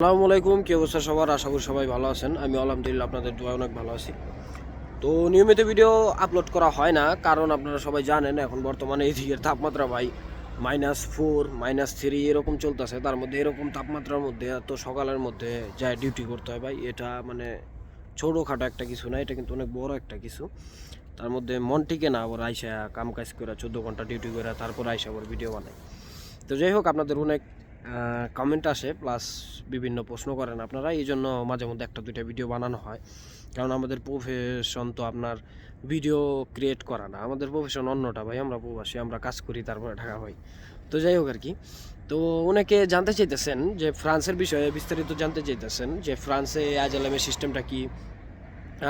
আসসালামু আলাইকুম, কি অবস্থা সবার? আশা করি সবাই ভালো আছেন। আমি আলহামদুলিল্লাহ আপনাদের দোয়া অনেক ভালো আছি। তো নিয়মিত ভিডিও আপলোড করা হয় না, কারণ আপনারা সবাই জানেন, এখন বর্তমানে এদিকের তাপমাত্রা ভাই মাইনাস ফোর মাইনাস থ্রি এরকম চলতেছে। তার মধ্যে এরকম তাপমাত্রার মধ্যে এত সকালের মধ্যে যায় ডিউটি করতে হয় ভাই। এটা মানে ছোটোখাটো একটা কিছু না, এটা কিন্তু অনেক বড় একটা কিছু। তার মধ্যে মন টিকে না, আবার আইসা কাম কাজ করে চোদ্দ ঘণ্টা ডিউটি করে তারপর আইসা আবার ভিডিও বানায়। তো যাই হোক, আপনাদের অনেক কমেন্ট আসে প্লাস বিভিন্ন প্রশ্ন করেন আপনারা, এই জন্য মাঝে মধ্যে একটা দুইটা ভিডিও বানানো হয়। কারণ আমাদের প্রফেশন তো আপনার ভিডিও ক্রিয়েট করা না, আমাদের প্রফেশন অন্যটা ভাই, আমরা প্রবাসী, আমরা কাজ করি, তারপরে ঢাকা হয়। তো যাই হোক আর কি। তো অনেকে জানতে চাইতেছেন যে ফ্রান্সের বিষয়ে বিস্তারিত জানতে চাইতেছেন যে ফ্রান্সে আইজালামের সিস্টেমটা কি?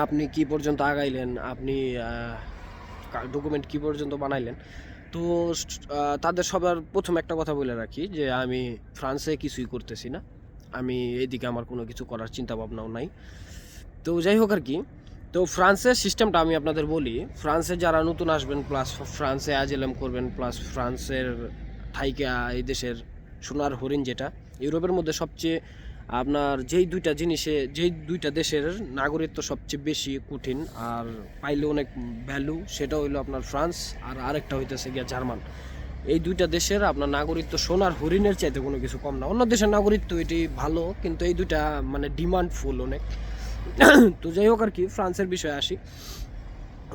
আপনি কি পর্যন্ত আগাইলেন? আপনি ডকুমেন্ট কি পর্যন্ত বানাইলেন? তো তাদের সবার প্রথম একটা কথা বলে রাখি যে আমি ফ্রান্সে কিছুই করতেছি না। আমি এদিকে আমার কোনো কিছু করার চিন্তা ভাবনাও নাই। তো যাই হোক আর কি, তো ফ্রান্সের সিস্টেমটা আমি আপনাদের বলি, ফ্রান্সে যারা নতুন আসবেন প্লাস ফ্রান্সে আজেলাম করবেন প্লাস ফ্রান্সের থাইকা এই দেশের সোনার হরিণ যেটা, ইউরোপের মধ্যে সবচেয়ে আপনার যেই দুইটা জিনিসে, যেই দুইটা দেশের নাগরিকত্ব সবচেয়ে বেশি কঠিন, আর পাইলে অনেক ভ্যালু সেটা হইল আপনার ফ্রান্স, আর আরেকটা হইতেছে গিয়া জার্মান। এই দুইটা দেশের আপনার নাগরিকত্ব সোনার হরিণের চাইতে কোনো কিছু কম না। অন্য দেশের নাগরিকত্ব এটি ভালো, কিন্তু এই দুইটা মানে ডিমান্ড ফুল অনেক। তো যাই হোক আর কি, ফ্রান্সের বিষয়ে আসি।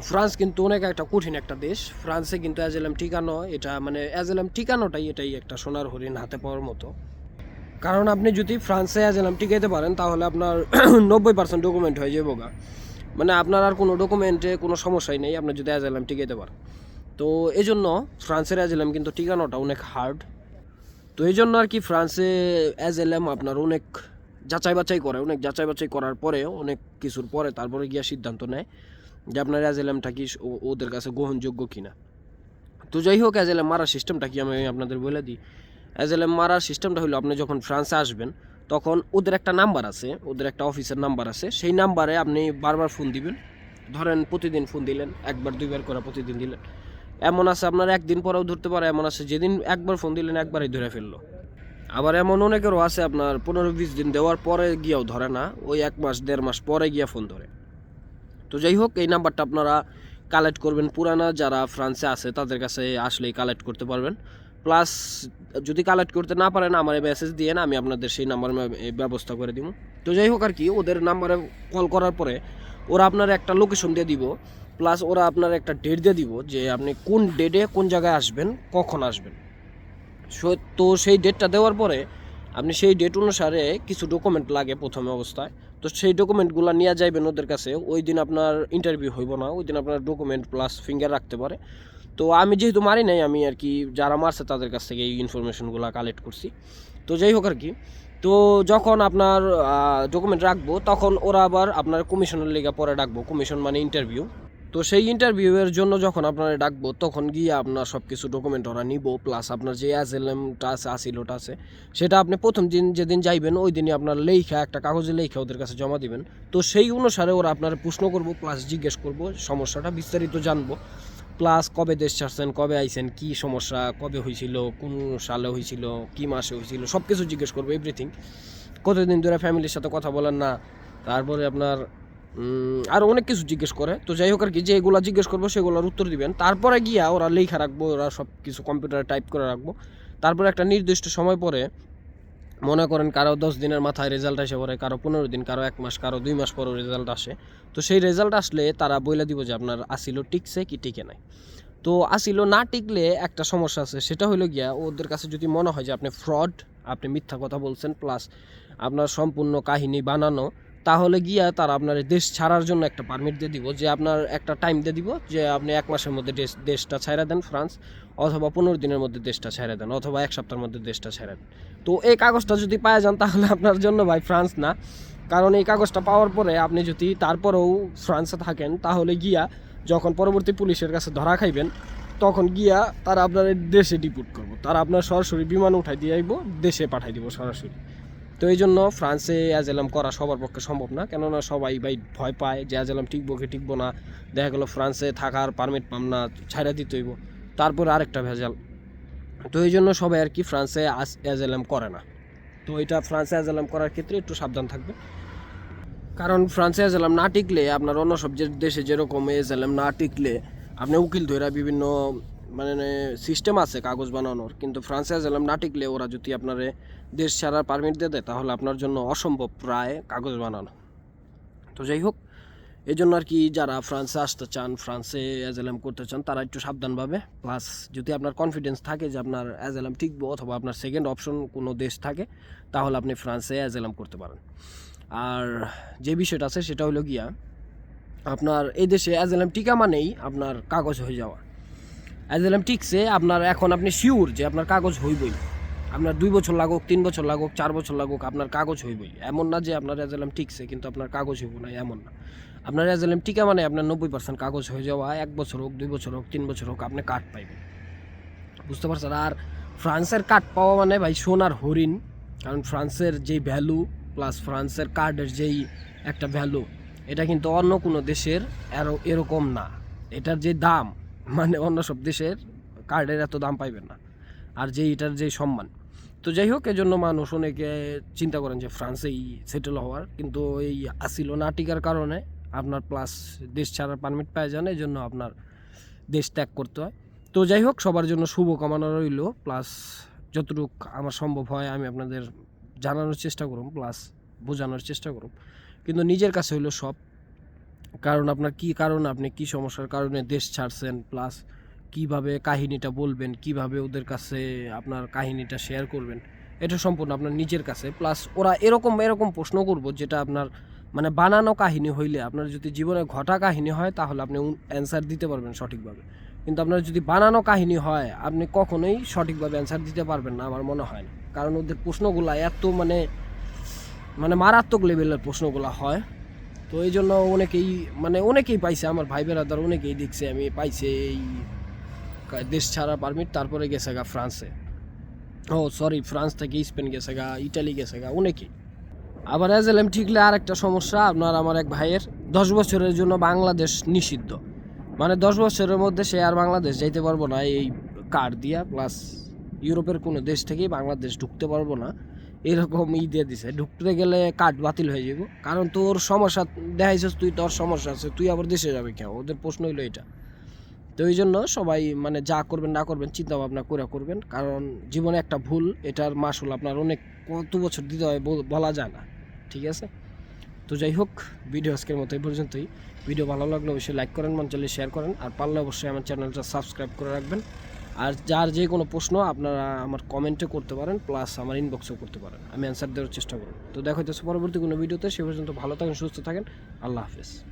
ফ্রান্স কিন্তু অনেক একটা কঠিন একটা দেশ। ফ্রান্সে কিন্তু অ্যাজেলাম ঠিকানো, এটা মানে অ্যাজেলাম ঠিকানোটাই এটাই একটা সোনার হরিণ হাতে পাওয়ার মতো। কারণ আপনি যদি ফ্রান্সে অ্যাজেলাম টিকাইতে পারেন, তাহলে আপনার নব্বই পার্সেন্ট ডকুমেন্ট হয়ে যাব গা। মানে আপনার আর কোনো ডকুমেন্টে কোনো সমস্যাই নেই, আপনি যদি অ্যাজেলাম টিকাইতে পারেন। তো এই জন্য ফ্রান্সের অ্যাজেলাম কিন্তু টিকানোটা অনেক হার্ড তো এই জন্য আর কি ফ্রান্সে অ্যাজেলাম আপনার অনেক যাচাই বাছাই করে, অনেক যাচাই বাছাই করার পরে অনেক কিছুর পরে তারপরে গিয়ে সিদ্ধান্ত নেয় যে আপনার অ্যাজেলামটা কি ওদের কাছে গ্রহণযোগ্য কিনা। তো যাই হোক অ্যাজেলাম মারার সিস্টেমটা কি আমি আপনাদের বলে দিই। অ্যাজেলাম মারার সিস্টেমটা হলো আপনি যখন ফ্রান্সে আসবেন, তখন ওদের একটা নাম্বার আছে, ওদের একটা অফিসের নাম্বার আছে। সেই নাম্বারে আপনি বারবার ফোন দিবেন। ধরেন প্রতিদিন ফোন দিলেন, একবার, দুইবার করে প্রতিদিন দিলেন। এমন আছে আপনার একদিন পরেও ধরতে পারে, এমন আছে যেদিন একবার ফোন দিলেন, একবারই ধরে ফেলল। আবার এমন অনেকেরও আছে আপনার পনেরো, বিশ দিন দেওয়ার পরে গিয়েও ধরে না, ওই এক মাস, দেড় মাস পরে গিয়ে ফোন ধরে। তো যাই হোক, এই নাম্বারটা আপনারা কালেক্ট করবেন। পুরানা যারা ফ্রান্সে আছে, তাদের কাছে আসলেই কালেক্ট করতে পারবেন। প্লাস যদি কালেক্ট করতে না পারেন, আমার মেসেজ দিয়ে না আমি আপনাদের সেই নাম্বার ব্যবস্থা করে দিব। তো যাই হোক আর কি, ওদের নাম্বারে কল করার পরে ওরা আপনার একটা লোকেশন দিয়ে দিব প্লাস ওরা আপনার একটা ডেট দিয়ে দিব যে আপনি কোন ডেটে কোন জায়গায় আসবেন, কখন আসবেন। তো সেই ডেটটা দেওয়ার পরে আপনি সেই ডেট অনুসারে কিছু ডকুমেন্ট লাগে প্রথমে অবস্থায়। তো সেই ডকুমেন্টগুলো নিয়ে যাইবেন ওদের কাছে, ওই দিন আপনার ইন্টারভিউ হইব না, ওই দিন আপনার ডকুমেন্ট প্লাস ফিঙ্গার রাখতে পারে। তো আমি যেহেতু মারি নাই, আমি আর কি যারা মারছে তাদের কাছ থেকে এই ইনফরমেশনগুলো কালেক্ট করছি। তো যাই হোক আর কি, তো যখন আপনার ডকুমেন্ট রাখব, তখন ওরা আবার আপনার কমিশনের লেগে পরে ডাকবো কমিশন মানে ইন্টারভিউ তো সেই ইন্টারভিউয়ের জন্য যখন আপনারা ডাকবো, তখন গিয়ে আপনার সব কিছু ডকুমেন্ট ওরা নিব প্লাস আপনার যে অ্যাজেলেমটা আছে আসিলোটা আছে, সেটা আপনি প্রথম দিন যেদিন যাইবেন, ওই দিনই আপনার লেখা, একটা কাগজে লেখা ওদের কাছে জমা দিবেন। তো সেই অনুসারে ওরা আপনার প্রশ্ন করব প্লাস জিজ্ঞেস করব, সমস্যাটা বিস্তারিত জানব। প্লাস কবে দেশ ছাড়ছেন, কবে আইছেন, কি সমস্যা, কবে হয়েছিল কোন সালে হয়েছিল কি মাসে হয়েছিল সব কিছু জিজ্ঞেস করব এভরিথিং কতদিন ধরে ফ্যামিলির সাথে কথা বলেন না, তারপরে আপনার আরও অনেক কিছু জিজ্ঞেস করে। তো যাই হোক আর কি, যেগুলো জিজ্ঞেস করব, সেগুলোর উত্তর দিবেন। তারপরে গিয়া ওরা লেখা রাখব, ওরা সব কিছু কম্পিউটারে টাইপ করে রাখব। তারপরে একটা নির্দিষ্ট সময় পরে মনে করেন কারও দশ দিনের মাথায় রেজাল্ট আসে পরে, কারও পনেরো দিন, কারও এক মাস, কারও দুই মাস পরও রেজাল্ট আসে। তো সেই রেজাল্ট আসলে তারা বলে দিব যে আপনার আসিল টিকছে কি টিকে নাই। তো আসিল না টিকলে একটা সমস্যা আছে, সেটা হলো গিয়া ওদের কাছে যদি মনে হয় যে আপনি ফ্রড আপনি মিথ্যা কথা বলছেন প্লাস আপনার সম্পূর্ণ কাহিনী বানানো তাহলে গিয়া তারা আপনার দেশ ছাড়ার জন্য একটা পারমিট দিয়ে দিব, যে আপনার একটা টাইম দিয়ে দিব যে আপনি এক মাসের মধ্যে দেশ, দেশটা ছাইরা দেন ফ্রান্স অথবা পনেরো দিনের মধ্যে দেশটা ছেড়ে দেন, অথবা এক সপ্তাহের মধ্যে দেশটা ছেড়ে দেন। তো এই কাগজটা যদি পাওয়া যান তাহলে আপনার জন্য ভাই ফ্রান্স না। কারণ এই কাগজটা পাওয়ার পরে আপনি যদি তারপরেও ফ্রান্সে থাকেন, তাহলে গিয়া যখন পরবর্তী পুলিশের কাছে ধরা খাইবেন, তখন গিয়া তারা আপনার দেশে ডিপুট করব। তারা আপনার সরাসরি বিমান উঠাই দিয়ে আইব, দেশে পাঠাই দিব সরাসরি। তো এই জন্য ফ্রান্সে অ্যাজেলাম করা সবার পক্ষে সম্ভব না। কেননা সবাই ভাই ভয় পায় যে অ্যাজেলাম টিকবো কি টিকবো না। দেখা গেলো ফ্রান্সে থাকার পারমিট পাম না ছাইরা দিতে হইব। তারপরে আরেকটা ভেজাল। তো এই জন্য সবাই আর কি ফ্রান্সে অ্যাজেলাম করে না। তো এটা ফ্রান্সে অ্যাজালাম করার ক্ষেত্রে একটু সাবধান থাকবে। কারণ ফ্রান্সে অ্যাজালাম না টিকলে আপনার অন্য সব দেশে যেরকম এজালাম না টিকলে আপনি উকিল ধরে বিভিন্ন মানে সিস্টেম আছে কাগজ বানানোর, কিন্তু ফ্রান্সে অ্যাজালাম না টিকলে ওরা যদি আপনার দেশ ছাড়ার পারমিট দিয়ে দেয়, তাহলে আপনার জন্য অসম্ভব প্রায় কাগজ বানানো। তো যাই হোক এই জন্য আর কি যারা ফ্রান্সে আসতে চান ফ্রান্সে অ্যাজালাম করতে চান, তারা একটু সাবধানভাবে প্লাস যদি আপনার কনফিডেন্স থাকে যে আপনার অ্যাজালাম টিকবো অথবা আপনার সেকেন্ড অপশন কোনো দেশ থাকে, তাহলে আপনি ফ্রান্সে অ্যাজালাম করতে পারেন। আর যে বিষয়টা আছে সেটা হলো গিয়া, আপনার এই দেশে অ্যাজালাম টিকা মানেই আপনার কাগজ হয়ে যাওয়া। অ্যাজালাম টিকছে, আপনার এখন আপনি শিওর যে আপনার কাগজ হইবই। আপনার দুই বছর লাগুক, তিন বছর লাগুক, চার বছর লাগুক, আপনার কাগজ হইবই। এমন না যে আপনার অ্যাজালাম টিকছে, কিন্তু আপনার কাগজ হইব না, এমন না। আপনার অ্যাজালাম টিকা মানে আপনার নব্বই পার্সেন্ট কাগজ হয়ে যাওয়া, এক বছর হোক, দুই বছর হোক, তিন বছর হোক, আপনি কার্ড পাইবেন। বুঝতে পারছেন? আর ফ্রান্সের কার্ড পাওয়া মানে ভাই সোনার হরিণ, কারণ ফ্রান্সের যেই ভ্যালু প্লাস ফ্রান্সের কার্ডের যেই একটা ভ্যালু এটা কিন্তু অন্য কোনো দেশের এরো এরকম না। এটার যে দাম মানে অন্য সব দেশের কার্ডের এত দাম পাইবেন না। আর যে এটার যে সম্মান। তো যাই হোক, এজন্য মানুষ অনেকে চিন্তা করেন যে ফ্রান্সেই সেটেল হওয়ার। কিন্তু এই আসিল না টিকার কারণে আপনার প্লাস দেশ ছাড়ার পারমিট পাওয়া যান এই জন্য আপনার দেশ ত্যাগ করতে হয়। তো যাই হোক, সবার জন্য শুভ কামনা রইল। প্লাস যতটুক আমার সম্ভব হয়, আমি আপনাদের জানানোর চেষ্টা করুন প্লাস বোঝানোর চেষ্টা করুন। কিন্তু নিজের কাছে হইল সব। কারণ আপনার কি কারণ আপনি কি সমস্যার কারণে দেশ ছাড়ছেন? প্লাস কীভাবে কাহিনীটা বলবেন? কীভাবে ওদের কাছে আপনার কাহিনীটা শেয়ার করবেন? এটা সম্পূর্ণ আপনার নিজের কাছে। প্লাস ওরা এরকম এরকম প্রশ্ন করব যেটা আপনার মানে বানানো কাহিনী হইলে আপনার যদি জীবনে ঘটা কাহিনী হয় তাহলে আপনি অ্যান্সার দিতে পারবেন সঠিকভাবে। কিন্তু আপনার যদি বানানো কাহিনী হয়, আপনি কখনোই সঠিকভাবে অ্যান্সার দিতে পারবেন না আমার মনে হয় না। কারণ ওদের প্রশ্নগুলো এত মানে মানে মারাত্মক লেভেলের প্রশ্নগুলো হয়। তো এই জন্য অনেকেই মানে অনেকেই পাইছে, আমার ভাই বেড়াদার অনেকেই দেখছে, আমি পাইছে এই দেশ ছাড়া পারমিট তারপরে গেছে গা ফ্রান্সে। ও সরি ফ্রান্স থেকে স্পেন গেছে গা, ইটালি গেছে গা, অনেকেই। আবার এজেলেম ঠিকলে আর একটা সমস্যা, আপনার আমার এক ভাইয়ের, দশ বছরের জন্য বাংলাদেশ নিষিদ্ধ। মানে দশ বছরের মধ্যে সে আর বাংলাদেশ যাইতে পারব না, এই কার্ড দিয়া প্লাস ইউরোপের কোনো দেশ থেকেই বাংলাদেশ ঢুকতে পারব না। এরকম ই দিয়ে দিছে। ঢুকতে গেলে কার্ড বাতিল হয়ে যাব কারণ তোর সমস্যা দেখাইছিস তুই, তোর সমস্যা আছে, তুই আবার দেশে যাবে কেন? ওদের প্রশ্ন হইল এটা তো এই জন্য সবাই মানে যা করবেন, না করবেন চিন্তা ভাবনা করে করবেন। কারণ জীবনে একটা ভুল, এটার মাসুল আপনার অনেক, কত বছর দিতে হয় বল- বলা যায় না। ঠিক আছে? তো যাই হোক ভিডিও আজকের মতো এই পর্যন্তই। ভিডিও ভালো লাগলে অবশ্যই লাইক করেন, মন চাইলে শেয়ার করেন। আর পারলে অবশ্যই আমার চ্যানেলটা সাবস্ক্রাইব করে রাখবেন। আর যার যে কোনো প্রশ্ন আপনারা আমার কমেন্টে করতে পারেন প্লাস আমার ইনবক্সেও করতে পারেন। আমি অ্যান্সার দেওয়ার চেষ্টা করব। তো দেখা হচ্ছে পরবর্তী কোনো ভিডিওতে সে পর্যন্ত ভালো থাকেন, সুস্থ থাকেন। আল্লাহ হাফেজ।